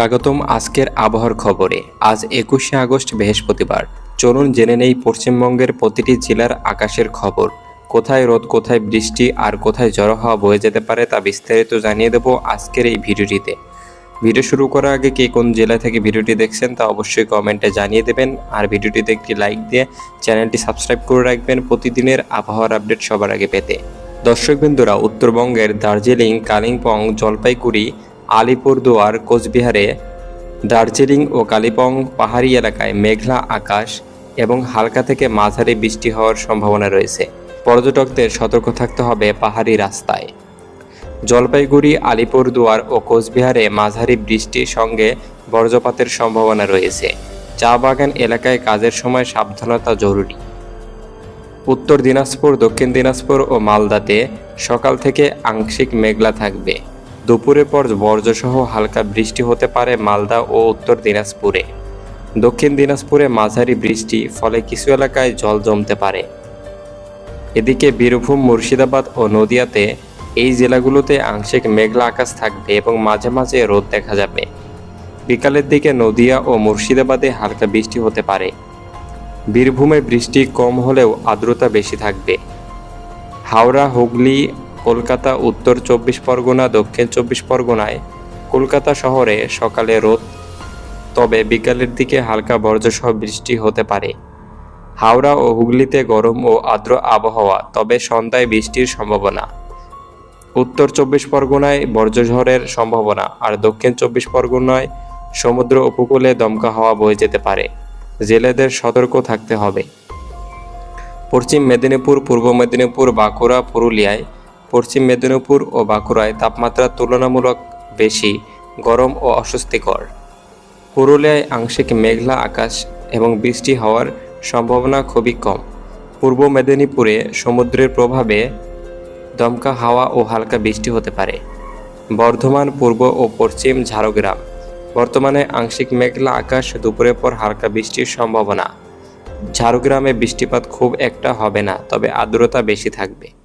স্বাগতম আজকের আবহাওয়ার খবরে। আজ একুশে আগস্ট, বৃহস্পতিবার। চলুন জেনে নেই পশ্চিমবঙ্গের প্রতিটি জেলার আকাশের খবর। কোথায় রোদ, কোথায় বৃষ্টি, আর কোথায় জড়ো হওয়া বয়ে যেতে পারে তা বিস্তারিত জানিয়ে দেব আজকের এই ভিডিওটিতে। ভিডিও শুরু করার আগে কে কোন জেলা থেকে ভিডিওটি দেখছেন তা অবশ্যই কমেন্টে জানিয়ে দেবেন। আর ভিডিওটিতে একটি লাইক দিয়ে চ্যানেলটি সাবস্ক্রাইব করে রাখবেন প্রতিদিনের আবহাওয়ার আপডেট সবার আগে পেতে। দর্শকবৃন্দুরা উত্তরবঙ্গের দার্জিলিং, কালিম্পং, জলপাইগুড়ি আলিপুরদুয়ার কোচবিহারে, দার্জিলিং ও কালিম্পং পাহাড়ি এলাকায় মেঘলা আকাশ এবং হালকা থেকে মাঝারি বৃষ্টি হওয়ার সম্ভাবনা রয়েছে। পর্যটকদের সতর্ক থাকতে হবে পাহাড়ি রাস্তায়। জলপাইগুড়ি আলিপুরদুয়ার ও কোচবিহারে মাঝারি বৃষ্টির সঙ্গে বজ্রপাতের সম্ভাবনা রয়েছে। চা বাগান এলাকায় কাজের সময় সাবধানতা জরুরি। উত্তর দিনাজপুর, দক্ষিণ দিনাজপুর ও মালদাতে সকাল থেকে আংশিক মেঘলা থাকবে। দুপুরের পর বর্জ্যসহ হালকা বৃষ্টি হতে পারে মালদা ও উত্তর দিনাজপুরে। দক্ষিণ দিনাজপুরে মাঝারি বৃষ্টি, ফলে কিছু এলাকায় জল জমতে পারে। এদিকে বীরভূম, মুর্শিদাবাদ ও নদিয়াতে এই জেলাগুলোতে আংশিক মেঘলা আকাশ থাকবে এবং মাঝে মাঝে রোদ দেখা যাবে। বিকালের দিকে নদিয়া ও মুর্শিদাবাদে হালকা বৃষ্টি হতে পারে। বীরভূমে বৃষ্টি কম হলেও আর্দ্রতা বেশি থাকবে। হাওড়া, হুগলি কলকাতা, উত্তর চব্বিশ পরগনা, দক্ষিণ চব্বিশ পরগনায়। কলকাতা শহরে সকালে রোদ, তবে বিকালের দিকে হালকা বর্জ্যসহ বৃষ্টি হতে পারে। হাওড়া ও হুগলিতে গরম ও আর্দ্র আবহাওয়া, তবে সন্ধ্যায় বৃষ্টির সম্ভাবনা। উত্তর চব্বিশ পরগনায় বর্জ্যঝড়ের সম্ভাবনা, আর দক্ষিণ চব্বিশ পরগনায় সমুদ্র উপকূলে দমকা হাওয়া বয়ে যেতে পারে। জেলেদের সতর্ক থাকতে হবে। পশ্চিম মেদিনীপুর, পূর্ব মেদিনীপুর, বাঁকুড়া, পুরুলিয়ায় পশ্চিম মেদিনীপুর ও বাঁকুড়ায় তাপমাত্রা তুলনামূলক বেশি, গরম ও অস্বস্তিকর। পুরুলিয়ায় আংশিক মেঘলা আকাশ এবং বৃষ্টি হওয়ার সম্ভাবনা খুবই কম। পূর্ব মেদিনীপুরে সমুদ্রের প্রভাবে দমকা হাওয়া ও হালকা বৃষ্টি হতে পারে। বর্ধমান, পূর্ব ও পশ্চিম ঝাড়গ্রাম। বর্তমানে আংশিক মেঘলা আকাশ দুপুরের পর হালকা বৃষ্টির সম্ভাবনা। ঝাড়গ্রামে বৃষ্টিপাত খুব একটা হবে না, তবে আর্দ্রতা বেশি থাকবে।